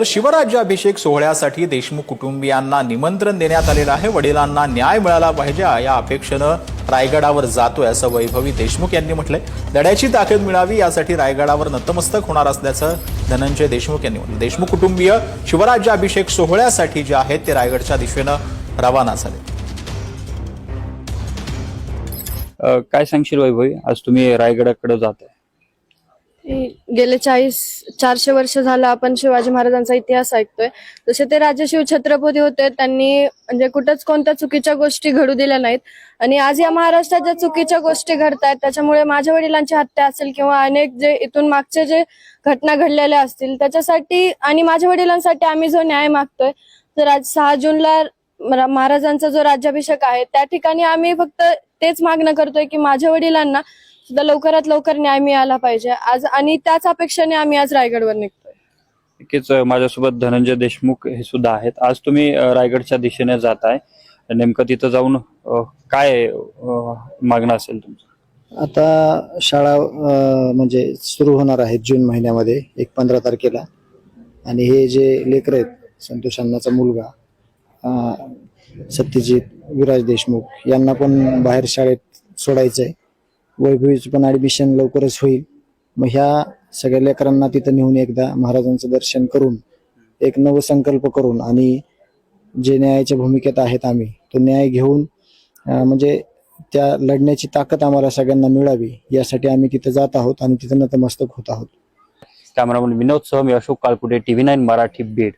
तर शिवराज्याभिषेक सोहळ्यासाठी देशमुख कुटुंबियांना निमंत्रण देण्यात आलेलं आहे. वडिलांना न्याय मिळाला पाहिजे या अपेक्षेनं रायगडावर जातोय असं वैभवी देशमुख यांनी म्हटलंय. लढ्याची ताकद मिळावी यासाठी रायगडावर नतमस्तक होणार असल्याचं धनंजय देशमुख यांनी म्हटलं देशमुख कुटुंबीय शिवराज्याभिषेक सोहळ्यासाठी जे आहेत ते रायगडच्या दिशेनं रवाना झाले. काय सांगशील वैभवी? आज तुम्ही रायगडाकडे जात आहे गेले चाळीस चारशे वर्ष झालं आपण शिवाजी महाराजांचा इतिहास ऐकतोय. जसे ते राजे शिव छत्रपती होते त्यांनी म्हणजे कुठंच कोणत्या चुकीच्या गोष्टी घडू दिल्या नाहीत. आणि आज या महाराष्ट्रात ज्या चुकीच्या गोष्टी घडतायत त्याच्यामुळे माझ्या वडिलांची हत्या असेल किंवा अनेक जे इथून मागचे जे घटना घडलेल्या असतील त्याच्यासाठी आणि माझ्या वडिलांसाठी आम्ही जो न्याय मागतोय तर आज सहा जूनला महाराजांचा जो राज्याभिषेक आहे त्या ठिकाणी आम्ही फक्त तेच मागणं करतोय की माझ्या वडिलांना सुद्धा लवकरात लवकर न्याय मिळाला पाहिजे. आज आणि त्याच अपेक्षेने आम्ही आज रायगडवर निघतोय. नक्कीच माझ्यासोबत धनंजय देशमुख हे सुद्धा आहेत. आज तुम्ही रायगडच्या दिशेने जात आहे नेमकं तिथं जाऊन काय मागणं असेल तुमचं? आता शाळा म्हणजे सुरू होणार आहेत जून महिन्यामध्ये एक पंधरा तारखेला. आणि हे जे लेकर आहेत संतोष अण्णाचा मुलगा अं, सत्यजित विराज देशमुख यांना पण बाहेर शाळेत सोडायचं आहे वैभवीचं पण ॲडमिशन लवकरच होईल. मग ह्या सगळ्या लेकरांना तिथं नेऊन एकदा महाराजांचं दर्शन करून एक नवसंकल्प करून आणि जे न्यायाच्या भूमिकेत आहेत आम्ही तो न्याय घेऊन म्हणजे त्या लढण्याची ताकद आम्हाला सगळ्यांना मिळावी यासाठी आम्ही तिथे जात आहोत आणि तिथं नतमस्तक होत आहोत. कॅमेरामन विनोद सह अशोक कालकुटे टीव्ही नाईन मराठी बीड.